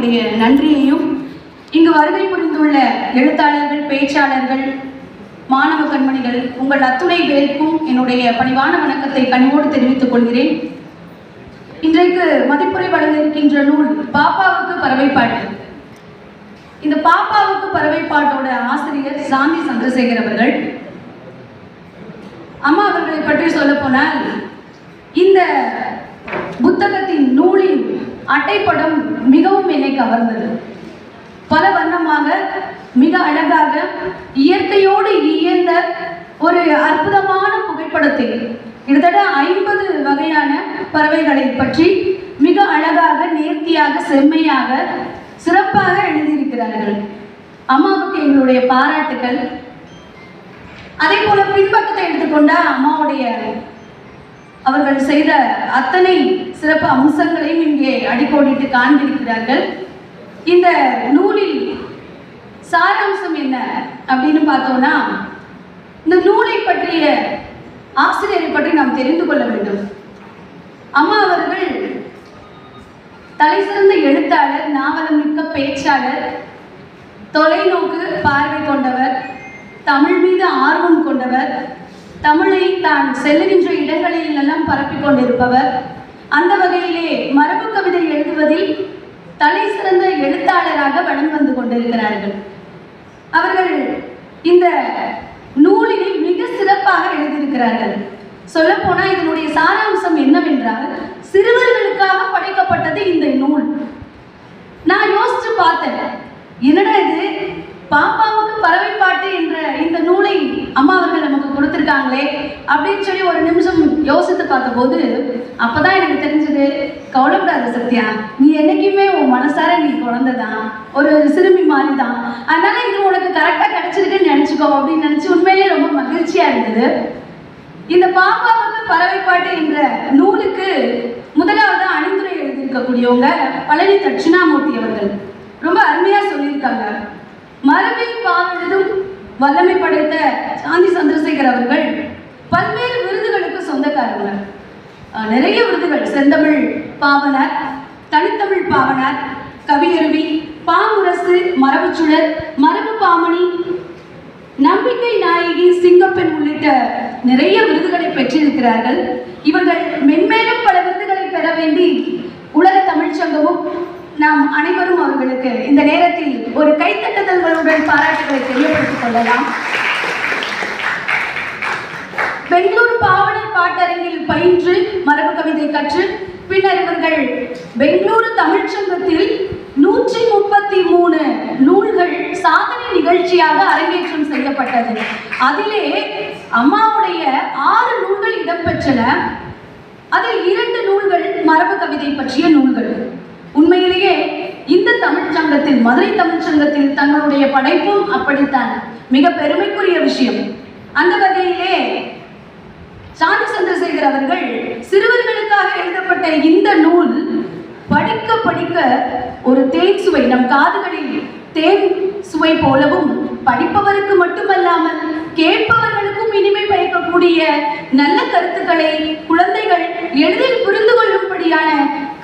என்னுடைய நன்றியையும் இங்கு வருகை புரிந்துள்ள எழுத்தாளர்கள் பேச்சாளர்கள் மாணவ கண்மணிகள் உங்கள் அத்துணை பேருக்கும் என்னுடைய பணிவான வணக்கத்தை கனிவோடு தெரிவித்துக் கொள்கிறேன். இன்றைக்கு மதிப்புரை வழங்கியிருக்கின்ற நூல் பாப்பாவுக்கு பறவைப்பாட்டு. இந்த பாப்பாவுக்கு பறவைப்பாட்டோட ஆசிரியர் சாந்தி சந்திரசேகர் அவர்கள். அம்மா அவர்களை பற்றி சொல்ல போனால் இந்த புத்தகத்தின் நூலின் அட்டைப்படம் மிகவும் என்னை கவர்ந்தது. பல வண்ணமாக மிக அழகாக இயற்கையோடு இயந்த ஒரு அற்புதமான புகைப்படத்தை கிட்டத்தட்ட ஐம்பது வகையான பறவைகளை பற்றி மிக அழகாக நேர்த்தியாக செம்மையாக சிறப்பாக எழுதியிருக்கிறார்கள். அம்மாவுக்கு எங்களுடைய பாராட்டுக்கள். அதே போல பின்பக்கத்தை எடுத்துக்கொண்டா அம்மாவுடைய அவர்கள் செய்த அத்தனை சிறப்பு அம்சங்களையும் இங்கே அடிக்கோடிட்டு காண்பிருக்கிறார்கள் இந்த நூலில் சாராம்சம் என்ன அப்படின்னு பார்த்தோம்னா இந்த நூலை பற்றிய ஆசிரியரை பற்றி நாம் தெரிந்து கொள்ள வேண்டும். அம்மா அவர்கள் தலைசிறந்த எழுத்தாளர் நாவலம் மிக்க பேச்சாளர் தொலைநோக்கு பார்வை கொண்டவர் தமிழ் மீது ஆர்வம் கொண்டவர் தமிழை தான் செல்லுகின்ற இடங்களில் எல்லாம் பரப்பிக் கொண்டிருப்பவர். அந்த வகையிலே மரபு கவிதை எழுதுவதில் தலை சிறந்த எழுத்தாளராக வலம் வந்து கொண்டிருக்கிறார்கள். அவர்கள் இந்த நூலினை மிக சிறப்பாக எழுதியிருக்கிறார்கள். சொல்லப்போனா இதனுடைய சாராம்சம் என்னவென்றால் சிறுவர்களுக்காக படைக்கப்பட்டது இந்த நூல். நான் யோசிச்சு பார்த்தேன். என்னடா இது? பாப்பாவுக்கு பறவை பாட்டு என்ற இந்த நூலை அம்மா அவர்கள் நமக்கு இருக்காங்களே அப்படின்னு சொல்லி ஒரு நிமிஷம் யோசித்து பார்த்தபோது அப்பதான் எனக்கு தெரிஞ்சது. கவலைப்படாத சத்யா. நீ என்னைக்குமே உன் மனசார நீ குழந்தைதான். ஒரு சிறுமி மாதிரி தான் அதனால இது உனக்கு கரெக்டாக கிடைச்சிருக்குன்னு நினச்சிக்கோ அப்படின்னு நினச்சி உண்மையிலேயே ரொம்ப மகிழ்ச்சியா இருந்தது. இந்த பாப்பாவுக்கு வந்து பாட்டு என்ற நூலுக்கு முதலாவது அணிந்துரை எழுதியிருக்கக்கூடியவங்க பழனி தட்சிணாமூர்த்தி அவர்கள். ரொம்ப அருமையா சொல்லியிருக்காங்க. மரபில் பாவெழுதும் வல்லமை படைத்த சாந்தி சந்திரசேகர் அவர்கள் பல்வேறு விருதுகளுக்கு சொந்தக்காரங்க நிறைய விருதுகள். செந்தமிழ் பாவனர் தனித்தமிழ் பாவனர் கவியருவி பாமுரசு மரபுச்சுழல் மரபு பாமணி நம்பிக்கை நாயகி சிங்கப்பெண் உள்ளிட்ட நிறைய விருதுகளை பெற்றிருக்கிறார்கள். இவர்கள் மென்மேலும் பல விருதுகளை பெற வேண்டி உலக தமிழ்ச்சங்கமும் நாம் அனைவரும் அவர்களுக்கு இந்த நேரத்தில் ஒரு கைத்தட்டுதல்களுடன் பாராட்டுகளை தெரியப்படுத்திக் கொள்ளலாம். பெங்களூர் பாவனர் பாட்டரங்கில் பயின்று மரபு கவிதை கற்று பின்னர் இவர்கள் பெங்களூரு தமிழ்ச்சங்கத்தில் நூற்றி முப்பத்தி மூணு நூல்கள் சாதனை நிகழ்ச்சியாக அரங்கேற்றம் செய்யப்பட்டது. அதிலே அம்மாவுடைய ஆறு நூல்கள் இடம்பெற்றன. அதில் இரண்டு நூல்கள் மரபு கவிதை பற்றிய நூல்கள். உண்மையிலேயே இந்த தமிழ்ச் சங்கத்தில் மதுரை தமிழ்ச் சங்கத்தில் தங்களுடைய படைப்பும் அப்படித்தான். மிக பெருமைக்குரிய விஷயம். அந்த வகையிலே சாந்தி சந்திரசேகர் அவர்கள் சிறுவர்களுக்காக எழுதப்பட்ட இந்த நூல் படிக்க படிக்க ஒரு தேன் சுவை நம் காதுகளில் தேன் சுவை போலவும் படிப்பவருக்கு மட்டுமல்லாமல் கேட்பவர்களுக்கும் இனிமை பயக்கக்கூடிய நல்ல கருத்துக்களை குழந்தைகள் எளிதில் புரிந்து கொள்ளும்படியான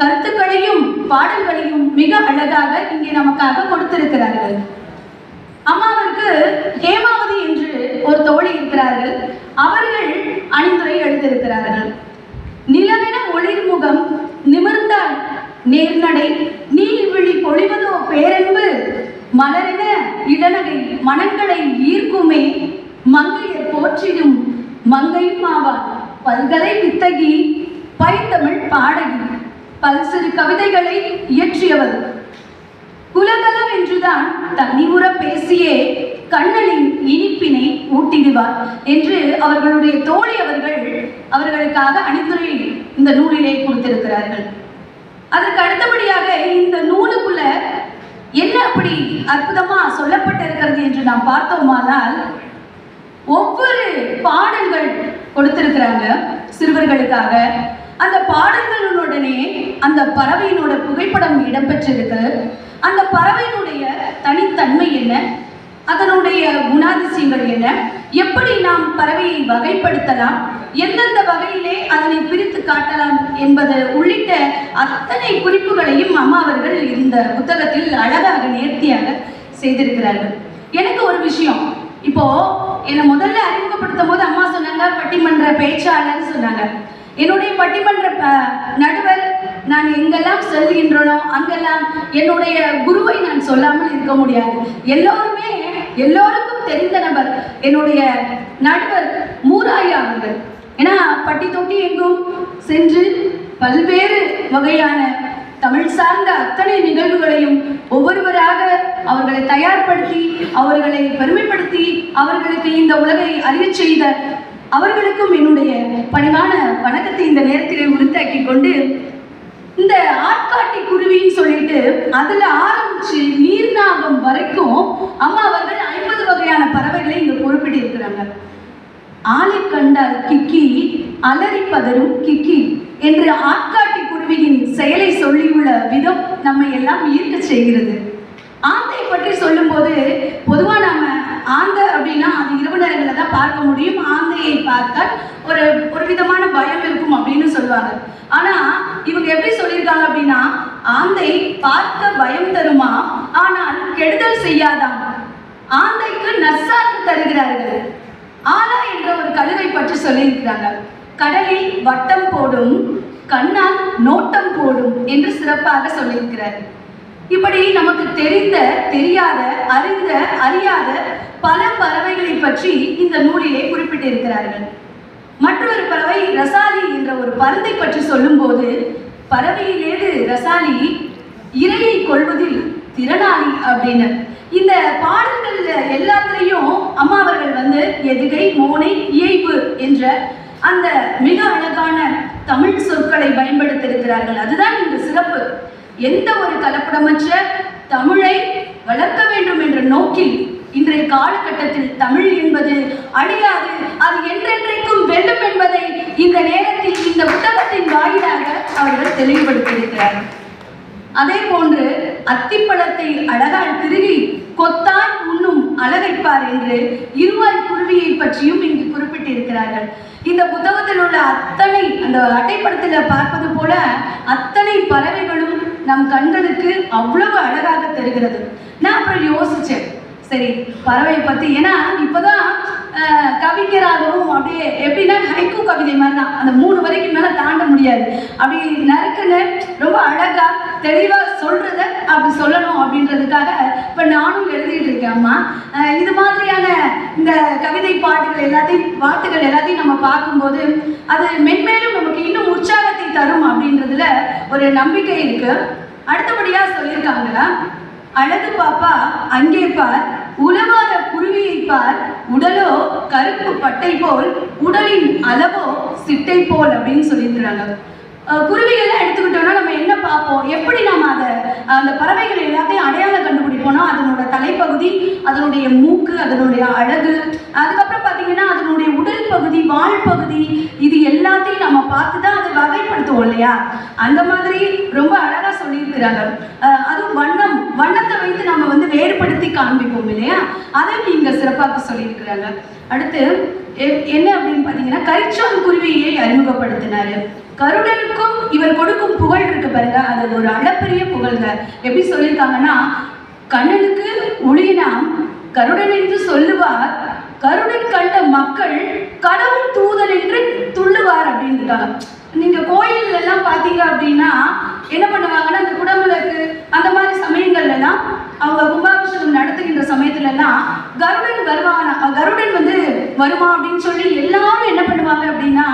கருத்துக்களையும் பாடல்களையும் மிக அழகாக இங்கே நமக்காக கொடுத்திருக்கிறார்கள். அம்மாவிற்கு ஹேமாவதி என்று ஒரு தோழி இருக்கிறார்கள். அவர்கள் அணிந்துரை எழுதியிருக்கிறார்கள். நிலவென ஒளிர்முகம் நிமிர்ந்தால் நேர்நடை நீ விழி பொழிவதோ பேரன்பு? மலரின இடநகை மனங்களை ஈர்க்குமே. மங்கையர் போற்றிடும் மங்கையும் ஆவார். பல்கலை வித்தகி பைத்தமிழ் பாடகி. பல்சிறு கவிதைகளை இயற்றியவள் குலகலம் என்றுதான் தனிவுற பேசியே. கண்ணனின் இனிப்பினை ஊட்டிடுவார் என்று அவர்களுடைய தோழி அவர்கள் அவர்களுக்காக அணிந்துரை இந்த நூலிலே கொடுத்திருக்கிறார்கள். அதற்கு அடுத்தபடியாக இந்த நூலுக்குள்ள என்ன அப்படி அற்புதமா சொல்லப்பட்டிருக்கிறது என்று நாம் பார்த்தோமானால் ஒவ்வொரு பாடல்கள் கொடுத்திருக்கிறாங்க சிறுவர்களுக்காக. அந்த பாடல்களுடனே அந்த பறவையினோட புகைப்படம் இடம்பெற்றிருக்கு. அந்த பறவையினுடைய தனித்தன்மை என்ன? அதனுடைய குணாதிசயங்கள் என்ன? எப்படி நாம் பறவையை வகைப்படுத்தலாம்? எந்தெந்த வகையிலே அதனை பிரித்து காட்டலாம் என்பது உள்ளிட்ட அத்தனை குறிப்புகளையும் அம்மா அவர்கள் இந்த புத்தகத்தில் அழகாக நேர்த்தியாக செய்திருக்கிறார்கள். எனக்கு ஒரு விஷயம். இப்போ என்னை முதல்ல அறிமுகப்படுத்தும் போது அம்மா சொன்னாங்க பட்டிமன்ற பேச்சாளர்னு சொன்னாங்க. என்னுடைய பட்டிமன்ற ப- நடுவர் நான் எங்கெல்லாம் செல்கின்றனோ அங்கெல்லாம் என்னுடைய குருவை நான் சொல்லாமல் இருக்க முடியாது. எல்லோருமே எல்லோருக்கும் தெரிந்த நபர் என்னுடைய நடுவர் மூராயா அவர்கள். ஏன்னா பட்டி தொட்டி எங்கும் சென்று பல்வேறு வகையான தமிழ் சார்ந்த அத்தனை நிகழ்வுகளையும் ஒவ்வொருவராக அவர்களை தயார்படுத்தி அவர்களை பெருமைப்படுத்தி அவர்களுக்கு இந்த உலகை அறியச் செய்த அவர்களுக்கும் என்னுடைய பணிவான வணக்கத்தை இந்த நேரத்திலே உறுத்தாக்கி கொண்டு இந்த ஆட்காட்டி குருவின்னு சொல்லிட்டு அதுல ஆரம்பிச்சு நீர்நாகம் வரைக்கும் அம்மா அவர்கள் ஐம்பது வகையான பறவைகளை இங்க குறிப்பிட்டு இருக்கிறாங்க. ஆளை கண்டால் கிக்கி அலறி பதறும் கிக்கி என்று ஆட்காட்டி குருவியின் செயலை சொல்லியுள்ள விதம் நம்மை எல்லாம் ஈர்க்க செய்கிறது. ஆந்தை பற்றி சொல்லும்போது பொதுவாக நாம ஆந்தை அப்படின்னா அது இரவு நேரங்களில் தான் பார்க்க முடியும். ஆந்தையை பார்த்தால் ஒரு ஒரு விதமான பயம் இருக்கும் அப்படின்னு சொல்லுவாங்க. ஆனா இவங்க எப்படி சொல்லியிருக்காங்க அப்படின்னா ஆந்தை பார்க்க பயம் தருமா? ஆனால் கெடுதல் செய்யாதாம். ஆந்தைக்கு நற்சாற்று தருகிறார்கள். ஆலா என்ற ஒரு கழுவை பற்றி சொல்லியிருக்கிறாங்க. கடலில் வட்டம் போடும் கண்ணால் நோட்டம் போடும் என்று சிறப்பாக சொல்லியிருக்கிறார். இப்படி நமக்கு தெரிந்த தெரியாத அறிந்த அறியாத பல பறவைகளை பற்றி இந்த நூலிலே குறிப்பிட்டிருக்கிறார்கள். மற்றொரு பறவை ரசாலி என்ற ஒரு பருந்தை பற்றி சொல்லும்போது பறவையிலேது ரசாலி இரையை கொள்வதில் திறனாளி அப்படின்னு. இந்த பாடல்கள் எல்லாத்துலேயும் அம்மா அவர்கள் வந்து எதுகை மோனை இயைபு என்ற அந்த மிக அழகான தமிழ் சொற்களை பயன்படுத்தியிருக்கிறார்கள். அதுதான் இந்த சிறப்பு. எந்த ஒரு கலப்படமற்ற தமிழை வளர்க்க வேண்டும் என்ற நோக்கில் இன்றைய காலகட்டத்தில் தமிழ் என்பது அழியாது. அது என்றென்றைக்கும் வெல்லும் என்பதை இந்த நேரத்தில் இந்த புத்தகத்தின் வாயிலாக அவர்கள் தெளிவுபடுத்தியிருக்கிறார் அதே போன்று அத்திப்பழத்தை அழகால் திருகி கொத்தான் உண்ணும் அழகைப்பார் என்று இருவாய் குருவியை பற்றியும் இங்கு குறிப்பிட்டிருக்கிறார்கள். இந்த புத்தகத்தில் உள்ள அத்தனை அந்த அட்டைப்படத்தில் பார்ப்பது போல அத்தனை பறவைகளும் நம் கண்களுக்கு அவ்வளவு அழகாக தெரிகிறது. நான் அப்புறம் யோசிச்சேன். சரி பறவை பத்தி ஏன்னா இப்போதான் கவிஞராகவும் அப்படியே எப்படின்னா ஹைக்கூ கவிதை மாதிரி தான் அந்த மூணு வரைக்கும் மேல தாண்ட முடியாது. அப்படி நறுக்குன்னு ரொம்ப அழகா தெளிவா சொல்றத அப்படி சொல்லணும் அப்படின்றதுக்காக இப்ப நானும் எழுதிட்டு இருக்கேன் அம்மா. இது மாதிரியான இந்த கவிதை பாட்டுகள் எல்லாத்தையும் வார்த்தைகள் எல்லாத்தையும் நம்ம பார்க்கும்போது அது மென்மேலும் நமக்கு இன்னும் தரும் அப்படின்றதுல ஒரு நம்பிக்கை இருக்கு. அடுத்தபடியா சொல்லியிருக்காங்களா அழகு பாப்பா அங்கே பார் உலவாத குருவியை பார் உடலோ கருப்பு பட்டை போல் உடலின் அளவோ சிட்டை போல் அப்படின்னு சொல்லியிருக்கிறாங்க. குருவிகள்லாம் எடுத்துக்கிட்டோம்னா நம்ம என்ன பார்ப்போம்? எப்படி நம்ம அதை அந்த பறவைகள் எல்லாத்தையும் அடையாளம் கண்டுபிடிப்போம்னா அதனோட தலைப்பகுதி அதனுடைய மூக்கு அதனுடைய அழகு அதுக்கப்புறம் பார்த்தீங்கன்னா அதனுடைய உடல் பகுதி வால் பகுதி இது எல்லாத்தையும் நம்ம பார்த்து தான் அதை வகைப்படுத்துவோம் இல்லையா? அந்த மாதிரி ரொம்ப அழகா சொல்லியிருக்கிறாங்க. அதுவும் வண்ணம் வண்ணத்தை வைத்து நம்ம வந்து வேறுபடுத்தி காண்பிப்போம் இல்லையா? அதையும் நீங்க சிறப்பாக சொல்லியிருக்கிறாங்க. அடுத்து என்ன அப்படின்னு பார்த்தீங்கன்னா கரிச்சான் குருவியை அறிமுகப்படுத்தினாரு. கருடனுக்கும் இவர் கொடுக்கும் புகழ் இருக்கு பாருங்க. அது ஒரு அளப்பரிய புகழ்ங்க. எப்படி சொல்லியிருக்காங்கன்னா கண்ணனுக்கு ஒளியினாம் கருடன் என்று சொல்லுவார். கருடன் கண்ட மக்கள் கடவுள் தூதன் என்று துள்ளுவார் அப்படின்னு இருக்காங்க நீங்க கோயில் எல்லாம் பார்த்தீங்க அப்படின்னா என்ன பண்ணுவாங்கன்னா அந்த குடமுழக்கு அந்த மாதிரி சமயங்கள்லாம் அவங்க கும்பாபிஷேகம் நடத்துகின்ற சமயத்துலலாம் கருடன் வருவானா கருடன் வந்து வருமா அப்படின்னு சொல்லி எல்லாரும் என்ன பண்ணுவாங்க அப்படின்னா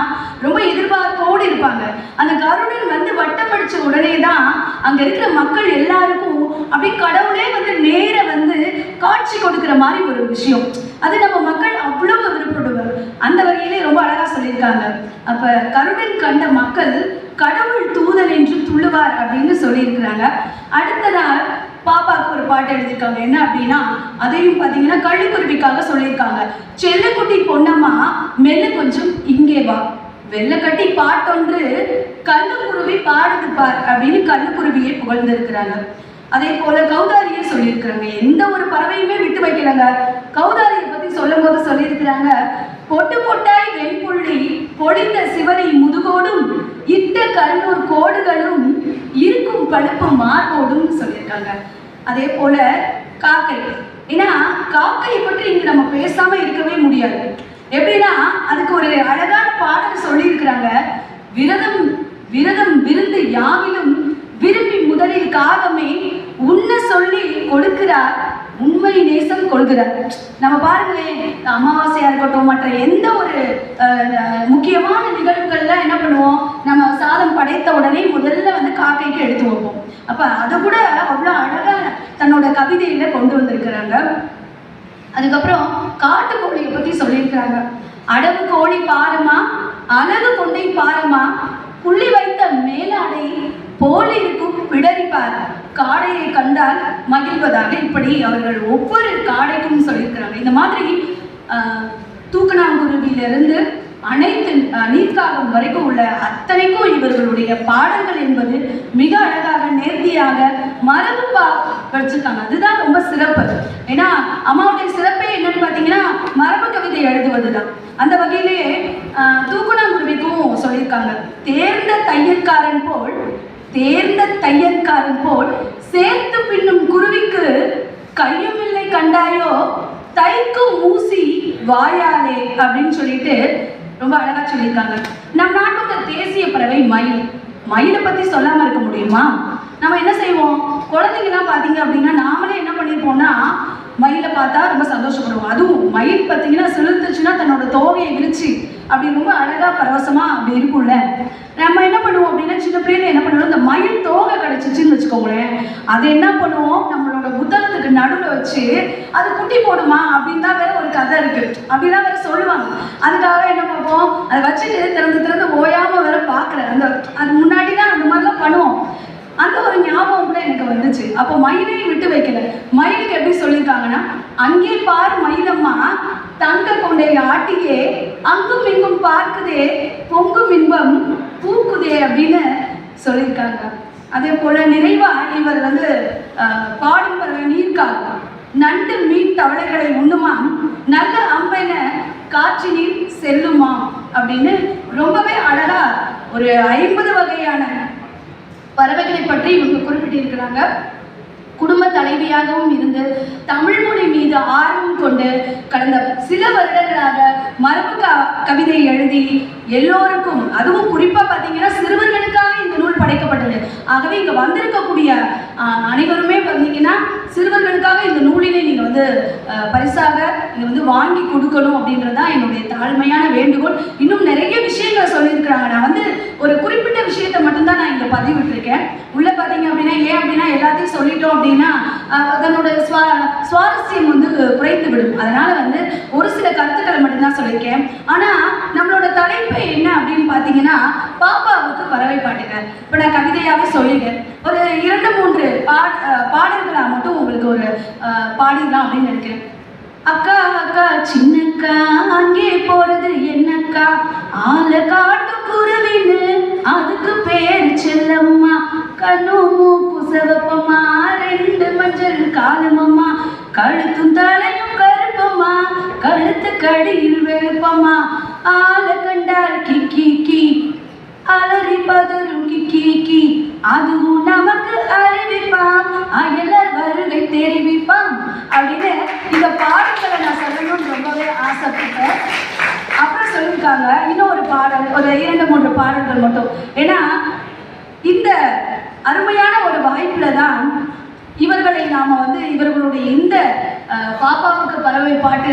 ரொம்ப எதிர்பார்ப்போடு இருப்பாங்க. அந்த கருடன் வந்து வட்டம் படிச்ச உடனே தான் அங்க இருக்கிற மக்கள் எல்லாருக்கும் அப்படியே கடவுளே வந்து நேர வந்து காட்சி கொடுக்கிற மாதிரி ஒரு விஷயம். அது நம்ம மக்கள் அவ்வளவு விருப்பப்படுவார் அந்த வகையிலே ரொம்ப அழகா சொல்லியிருக்காங்க. அப்ப கருடன் கண்ட மக்கள் கடவுள் தூதன் என்று துள்ளுவார் அப்படின்னு சொல்லியிருக்கிறாங்க. நாள் பாப்பாவுக்கு ஒரு பாட்டு எழுதியிருக்காங்க. என்ன அப்படின்னா அதையும் பார்த்தீங்கன்னா கள்ளுக்குருவிக்காக சொல்லியிருக்காங்க. செல்லக்குட்டி பொன்னம்மா மெல்ல கொஞ்சம் இங்கே வா. வெள்ளக்கட்டி பாட்டொன்று கல்லுக்குருவி பாடுது பார் அப்படின்னு கல்லுக்குருவியை புகழ்ந்திருக்கிறாங்க. அதே போல கௌதாரியை சொல்லியிருக்கிறாங்க. எந்த ஒரு பறவையுமே விட்டு வைக்கலங்க. கௌதாரியை பத்தி சொல்லும் போது சொல்லியிருக்கிறாங்க பொட்டு பொட்டாய் வெண்புள்ளி பொழிந்த சிவனை முதுகோடும் இட்ட கருணூர் கோடுகளும் இருக்கும் பழுப்பு மார்போடும் சொல்லியிருக்காங்க. அதே போல காக்கை. ஏன்னா காக்கையை பற்றி இங்க நம்ம பேசாம இருக்கவே முடியாது. எப்படின்னா அதுக்கு ஒரு அழகான பாடல் சொல்லியிருக்கிறாங்க. விரதம் விரதம் விருந்து யாவிலும் விரும்பி முதலில் காகமே உன்ன சொல்லி கொடுக்கிறார் உண்மை நேசம் கொள்கிறார். நம்ம பாருங்களேன் அமாவாசையா இருக்கட்டும் மற்ற எந்த ஒரு முக்கியமான நிகழ்வுகள்ல என்ன பண்ணுவோம்? நம்ம சாதம் படைத்த உடனே முதல்ல வந்து காக்கைக்கு எடுத்து வைப்போம். அப்ப அதை கூட அவ்வளோ அழகா தன்னோட கவிதையில கொண்டு வந்திருக்கிறாங்க. அதுக்கப்புறம் காட்டுக்கோழியை பத்தி சொல்லியிருக்கிறாங்க. அடவு கோழி பாருமா அழகு கொண்டை பாருமா புள்ளி வைத்த மேலாடை போல் இருக்கும் பிடரிப்பார். காடையை கண்டால் மகிழ்வதாக இப்படி அவர்கள் ஒவ்வொரு காடைக்கும் சொல்லியிருக்கிறாங்க. இந்த மாதிரி தூக்கணாங்குருவியிலிருந்து அனைத்து நீர்க்காகம் வரைக்கும் உள்ள அத்தனைக்கும் இவர்களுடைய பாடல்கள் என்பது மிக அழகாக நேர்த்தியாக மரபு பா வச்சிருக்காங்க. அதுதான் ரொம்ப சிறப்பு. ஏன்னா அம்மாவுடைய சிறப்பே என்னன்னு பார்த்தீங்கன்னா மரபு கவிதை எழுதுவது தான் அந்த வகையிலேயே தூக்குணாங்குருவிக்கும் தூக்குனாங்குருவிக்கும் சொல்லியிருக்காங்க. தேர்ந்த தையற்காரன் போல் தேர்ந்த தையற்காரன் போல் சேர்த்து பின்னும் குருவிக்கு கையும் இல்லை கண்டாயோ தைக்கும் ஊசி வாயாலே அப்படின்னு சொல்லிட்டு ரொம்ப அழகா சொல்லியிருக்காங்க. நம் நாட்டோட தேசிய பறவை மயில். மயிலை பத்தி சொல்லாம இருக்க முடியுமா? நம்ம என்ன செய்வோம்? குழந்தைங்கலாம் பார்த்தீங்க அப்படின்னா நாமளே என்ன பண்ணியிருப்போம்னா மயிலை பார்த்தா ரொம்ப சந்தோஷப்படுவோம். அதுவும் மயில் பார்த்தீங்கன்னா செலுத்துச்சுன்னா தன்னோட தோகையை விரிச்சு அப்படி ரொம்ப அழகா பரவசமா அப்படி இருக்கும்ல. நம்ம என்ன பண்ணுவோம் அப்படின்னா சின்ன பிள்ளைல என்ன பண்ணுவோம்? இந்த மயில் தோகை கிடைச்சிச்சுன்னு வச்சுக்கோங்களேன். அது என்ன பண்ணுவோம்? நம்மளோட புத்தகத்துக்கு நடுவில் வச்சு அது குட்டி போடுமா? அப்படின்னு தான் வேற ஒரு கதை இருக்கு. அப்படிதான் வேற சொல்லுவாங்க அதுக்காக என்ன பார்ப்போம் அதை வச்சுட்டு திறந்து திறந்து ஓயாம வேற பார்க்கல அந்த அது முன்னாடி தான் அந்த மாதிரிலாம் பண்ணுவோம் அந்த ஒரு ஞாபகம் கூட எனக்கு வந்துச்சு அப்போ மயிலையும் விட்டு வைக்கல. மயிலுக்கு எப்படி சொல்லியிருக்காங்கன்னா அங்கே பார் மயிலம்மா தங்க கொண்டே ஆட்டியே அங்கும் இங்கும் பார்க்குதே பொங்கும் இன்பம் பூக்குதே அப்படின்னு சொல்லியிருக்காங்க. அதே போல நிறைவா இவர் வந்து பாடும் பறவை நீர்க்காக நண்டு மீன் தவளைகளை உண்ணுமாம். நல்ல அம்பென காற்றினில் செல்லுமாம் அப்படின்னு ரொம்பவே அழகா ஒரு ஐம்பது வகையான பறவைகளை பற்றி இவங்க குறிப்பிட்டிருக்கிறாங்க. குடும்ப தலைவியாகவும் இருந்து தமிழ் மொழி மீது ஆர்வம் கொண்டு கடந்த சில வருடங்களாக மரபு கவிதை எழுதி எல்லோருக்கும் அதுவும் குறிப்பாக பார்த்தீங்கன்னா சிறுவர்களுக்கு படைக்கப்பட்டது. ஆகவே இங்கே வந்திருக்கக்கூடிய அனைவருமே பார்த்தீங்கன்னா சிறுவர்களுக்காக இந்த நூலினை நீங்கள் வந்து பரிசாக நீங்கள் வந்து வாங்கி கொடுக்கணும் அப்படின்றது தான் என்னுடைய தாழ்மையான வேண்டுகோள். இன்னும் நிறைய விஷயங்களை சொல்லியிருக்கிறாங்க. நான் வந்து ஒரு குறிப்பிட்ட விஷயத்த மட்டும்தான் நான் இங்கே பதிவிட்டிருக்கேன். உள்ள பார்த்தீங்க அப்படின்னா ஏன் அப்படின்னா எல்லாத்தையும் சொல்லிட்டோம் அப்படின்னா அதனோட சுவா சுவாரஸ்யம் வந்து குறைந்து விடும் அதனால வந்து ஒரு சில கருத்துக்களை மட்டும்தான் சொல்லியிருக்கேன். ஆனால் தலைப்பு என்ன அப்படின்னு பார்த்தீங்கன்னா பாப்பாவுக்கு பறவை பாட்டுங்க இப்போ நான் கவிதையாகவே சொல்லிட்டேன். ஒரு இரண்டு மூன்று பாட் பாடல்களாக மட்டும் உங்களுக்கு ஒரு பாடிடலாம் அப்படின்னு நினைக்கிறேன். அக்கா அக்கா சின்னக்கா அங்கே போறது என்னக்கா? ஆளை காட்டு குருவின்னு அதுக்கு பேர் செல்லம்மா. கண்ணு மூக்கு சிவப்பம்மா. ரெண்டு மஞ்சள் காலமம்மா. கழுத்தும் தலையும் கருப்பம்மா கழுத்து கடியில் வெளுப்பம்மா ஆள கண்டால் கிக்கி கி அலறி பதறும் கிக்கி கி. அதுவும் நமக்கு அறிவிப்பான் அயலர் வருகை தெரிவிப்பான் அப்படின்னு இந்த பாடல்களை நான் சொல்லணும்னு ரொம்பவே ஆசைப்பட்டேன் அப்புறம் சொல்லியிருக்காங்க இன்னும் ஒரு பாடல் ஒரு இரண்டு மூன்று பாடல்கள் மட்டும் ஏன்னா இந்த அருமையான ஒரு வாய்ப்புல தான் இவர்களை நாம வந்து இவர்களுடைய இந்த அஹ், பாப்பாவுக்கு பறவை பாட்டு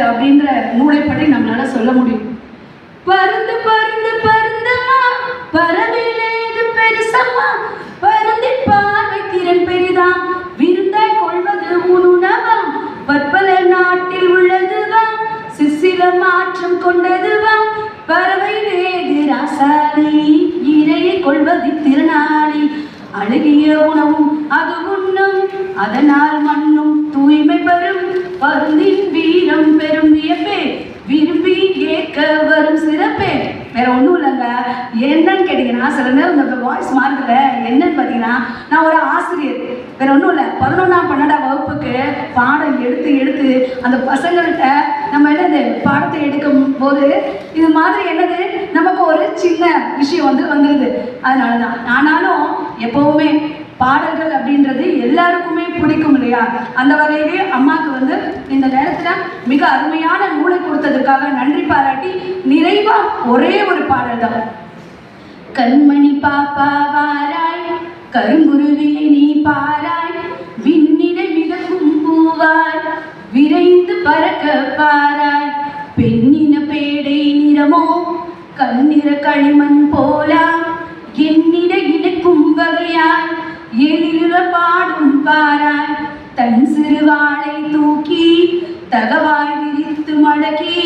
அப்படின்ற நூலை பற்றி நம்மளால சொல்ல முடியும். பருந்து பருந்து பருந்தம்மா பறவையிலேது பெருசம்மா. பருந்தின் பார்வை திறன் பெரிதாம் விருந்தாய் கொள்வது உணவா. பற்பல நாட்டில் உள்ளதுவாம் சிசில மாற்றம் கொண்டதுவாம் பறவை வேது ராசாலி. இரையை கொள்வது திருநாளி அழகிய உணவும் அது உண்ணும். அதனால் மண்ணும் தூய்மை பெறும். பருந்தின் வீரம் பெரும் வியப்பே. விரும்பி ஏற்க வரும் சிறப்பே. வேற ஒன்றும் இல்லைங்க. என்னன்னு கேட்டிங்கன்னா சில நேரம் இந்த வாய்ஸ் மாறுதுல என்னன்னு பார்த்தீங்கன்னா நான் ஒரு ஆசிரியர். வேற ஒன்றும் இல்லை. பதினொன்றாம் பன்னெண்டாம் வகுப்புக்கு பாடம் எடுத்து எடுத்து அந்த பசங்கள்கிட்ட நம்ம என்னது பாடத்தை எடுக்கும் போது இது மாதிரி என்னது நமக்கு ஒரு சின்ன விஷயம் வந்து வந்துடுது அதனால தான் ஆனாலும் எப்போவுமே பாடல்கள் அப்படின்றது எல்லாருக்குமே பிடிக்கும் இல்லையா? அந்த வகையிலே அம்மாவுக்கு வந்து இந்த நேரத்தில் மிக அருமையான நூலை கொடுத்ததுக்காக நன்றி பாராட்டி நிறைவா ஒரே ஒரு பாடல் தான். கண்மணி பாப்பா வாராய் கருங்குருவியை நீ பாராய் விண்ணிலை மிதக்கும் பூவாய் விரைந்து பறக்க பாராய் பெண்ணின பேடை நிறமோ கண்ணிற களிமண் போலா என்னிட இணைக்கும் வகையாய் எழில பாடும் பாராய் தன் சிறுவாளை தூக்கி தகவாய் விரித்து மடக்கி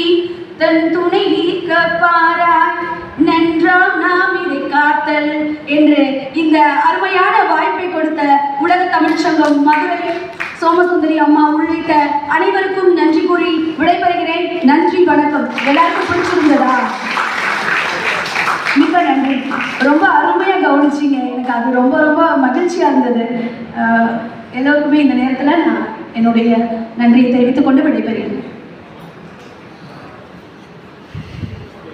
தன் துணை ஈர்க்க பாராய் நன்றாம் நாம் இதை காத்தல் என்று இந்த அருமையான வாய்ப்பை கொடுத்த உலக தமிழ்ச்சங்கம் மதுரை சோமசுந்தரி அம்மா உள்ளிட்ட அனைவருக்கும் நன்றி கூறி விடைபெறுகிறேன். நன்றி வணக்கம். எல்லாருக்கும் பிடிச்சிருந்ததா? மிக ரொம்ப அருமையாக கவனிச்சிங்க. எனக்கு அது ரொம்ப ரொம்ப மகிழ்ச்சியாக இருந்தது. எல்லோருக்குமே இந்த நேரத்தில் நான் என்னுடைய நன்றியை தெரிவித்துக் கொண்டு விடைபெறுகிறேன்.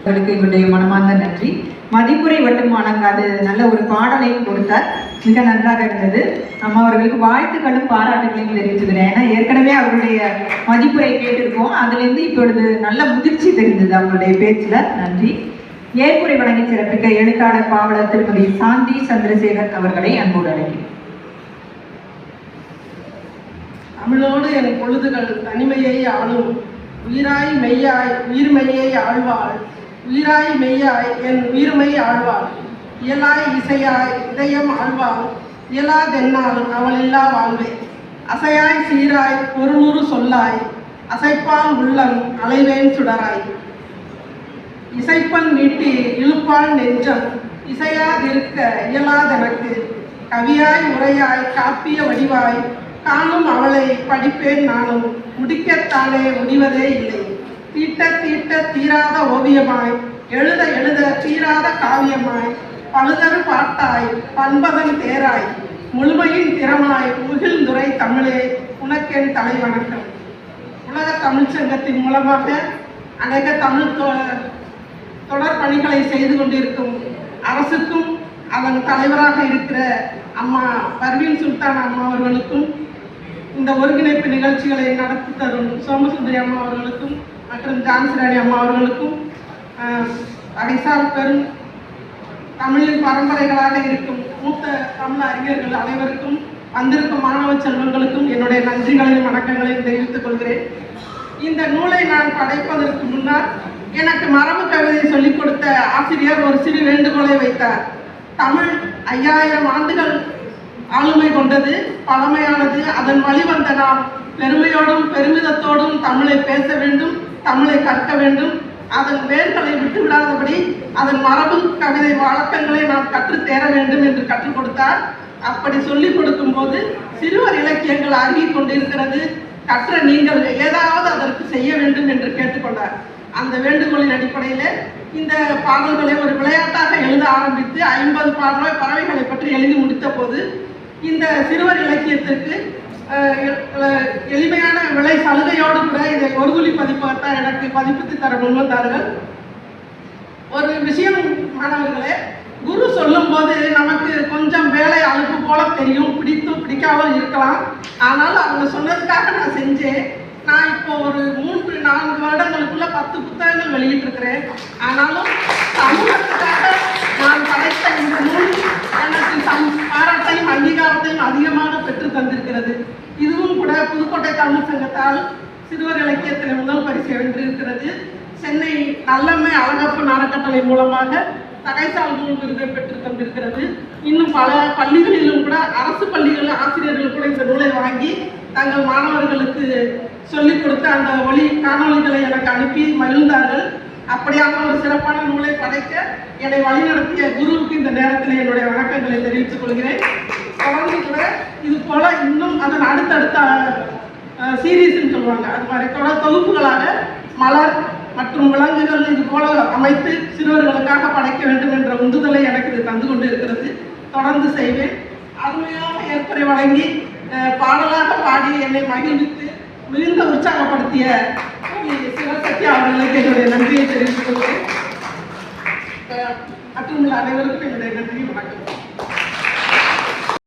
அவர்களுக்கு எங்களுடைய மனமார்ந்த நன்றி. மதிப்புரை வட்டுமானங்க அது நல்ல ஒரு பாடலையும் கொடுத்தார். மிக நன்றாக இருந்தது. அம்மா அவர்களுக்கு வாழ்த்துக்களும் பாராட்டுகளையும் தெரிவித்துக்கிறேன். ஏன்னா ஏற்கனவே அவருடைய மதிப்புரை கேட்டிருக்கோம். அதுலேருந்து இப்பொழுது நல்ல முதிர்ச்சி தெரிந்தது அவங்களுடைய பேச்சில். நன்றி. ஏற்புரை வழங்கி சிறப்பிக்க எழுத்தாளர் பாவலர் திருமதி சாந்தி சந்திரசேகர் அவர்களை அன்போடு அழைக்கிறேன். தமிழோடு என் பொழுதுகள் தனிமையை ஆளும். உயிராய் மெய்யாய் உயிர்மையை ஆழ்வாள். உயிராய் மெய்யாய் என் உயிர்மை ஆழ்வாள். இயலாய் இசையாய் இதயம் ஆழ்வாள். இயலாதென்னால் அவள் இல்லா வாழ்வே. அசையாய் சீராய் பொருளுரு சொல்லாய். அசைப்பால் உள்ளம் அலைவேன் சுடராய். இசைப்பன் நீட்டி இழுப்பான் நெஞ்சம். இசையாதிருக்க இயலாதனக்கு கவியாய் உரையாய் காப்பிய வடிவாய் காணும் அவளை படிப்பேன் நானும். முடிக்கத்தானே முடிவதே இல்லை. தீட்ட தீட்ட தீராத ஓவியமாய் எழுத எழுத தீராத காவியமாய் பழுதரு பாட்டாய் பண்பதன் தேராய் முழுமையின் திறமாய் முகில்துறை தமிழே உனக்கென் தலைவணக்கம். உலக தமிழ்ச்சங்கத்தின் மூலமாக அநேக தமிழ் தொடர் பணிகளை செய்து கொண்டிருக்கும் அரசுக்கும் அதன் தலைவராக இருக்கிற அம்மா பர்வீன் சுல்தான் அம்மா அவர்களுக்கும் இந்த ஒருங்கிணைப்பு நிகழ்ச்சிகளை நடத்தி தரும் சோமசுந்தரி அம்மா அவர்களுக்கும் மற்றும் ஜான்சிராணி அம்மா அவர்களுக்கும் ஆஹ், பெரும் தமிழின் பரம்பரைகளாக இருக்கும் மூத்த தமிழ் அறிஞர்கள் அனைவருக்கும் வந்திருக்கும் மாணவ செல்வங்களுக்கும் என்னுடைய நன்றிகளையும் வணக்கங்களையும் தெரிவித்துக் கொள்கிறேன். இந்த நூலை நான் படைப்பதற்கு முன்னால் எனக்கு மரபு கவிதை சொல்லிக் கொடுத்த ஆசிரியர் ஒரு சிறு வேண்டுகோளை வைத்தார். தமிழ் ஐயாயிரம் ஆண்டுகள் ஆளுமை கொண்டது பழமையானது. அதன் வழிவந்த நாம் பெருமையோடும் பெருமிதத்தோடும் தமிழை பேச வேண்டும் தமிழை கற்க வேண்டும். அதன் வேர்களை விட்டுவிடாதபடி அதன் மரபு கவிதை வழக்கங்களை நாம் கற்றுத் தேர வேண்டும் என்று கற்றுக் கொடுத்தார். அப்படி சொல்லிக் கொடுக்கும்போது சிறுவர் இலக்கியங்கள் அருகிக் கொண்டிருக்கிறது. கற்ற நீங்கள் ஏதாவது அதற்கு செய்ய வேண்டும் என்று கேட்டுக்கொண்டார் அந்த வேண்டுகோளின் அடிப்படையில் இந்த பாடல்களை ஒரு விளையாட்டாக எழுத ஆரம்பித்து ஐம்பது பாடல்கள் பறவைகளை பற்றி எழுதி முடித்த போது இந்த சிறுவர் இலக்கியத்திற்கு எளிமையான விலை சலுகையோடு கூட இதை ஒரு துளி பதிப்பகத்தார் எனக்கு பதிப்பித்து தர முன்வந்தார்கள். ஒரு விஷயம் மாணவர்களே குரு சொல்லும்போது நமக்கு கொஞ்சம் வேலை அழுப்பு போல தெரியும் பிடித்தும் பிடிக்காமல் இருக்கலாம். ஆனால் அவங்க சொன்னதுக்காக நான் செஞ்சேன். நான் இப்போ ஒரு மூன்று நான்கு வருடங்களுக்குள்ள பத்து புத்தகங்கள் வெளியிட்டிருக்கிறேன். ஆனாலும் சமூகத்துக்காக நான் படைத்த இந்த நூல் எனக்கு சம் பாராட்டையும் அங்கீகாரத்தையும் அதிகமாக பெற்று தந்திருக்கிறது. இதுவும் கூட புதுக்கோட்டை தமிழ் சங்கத்தால் சிறுவர் இலக்கியத்தில் முதல் பரிசு வென்றிருக்கிறது சென்னை நல்லம்மை அழகப்பன் அறக்கட்டளை மூலமாக தகைசால் நூல் விருதை பெற்று தந்திருக்கிறது. இன்னும் பல பள்ளிகளிலும் கூட அரசு பள்ளிகள் ஆசிரியர்கள் கூட இந்த நூலை வாங்கி தங்கள் மாணவர்களுக்கு சொல்லிக் கொடுத்து அந்த ஒளி காணொலிகளை எனக்கு அனுப்பி மகிழ்ந்தார்கள். அப்படியாக ஒரு சிறப்பான நூலை படைக்க என்னை வழிநடத்திய குருவுக்கு இந்த நேரத்தில் என்னுடைய வணக்கங்களை தெரிவித்துக் கொள்கிறேன். தொடர்ந்து கூட இது போல இன்னும் அதன் அடுத்தடுத்த சீரீஸ்ன்னு சொல்லுவாங்க. அது மாதிரி தொடர் தொகுப்புகளாக மலர் மற்றும் விலங்குகள் இது போல அமைத்து சிறுவர்களுக்காக படைக்க வேண்டும் என்ற உந்துதலை எனக்கு இது தந்து கொண்டு இருக்கிறது தொடர்ந்து செய்வேன். அருமையாக ஏற்புரை வழங்கி பாடலாக பாடி என்னை மகிழ்வித்து மிகுந்த உற்சாகப்படுத்திய சிவசக்தி அவர்களுக்கு என்னுடைய நன்றியை தெரிவித்துக் கொள்கிறேன். மற்றும் அனைவருக்கும் என்னுடைய நன்றியை வணக்கம்.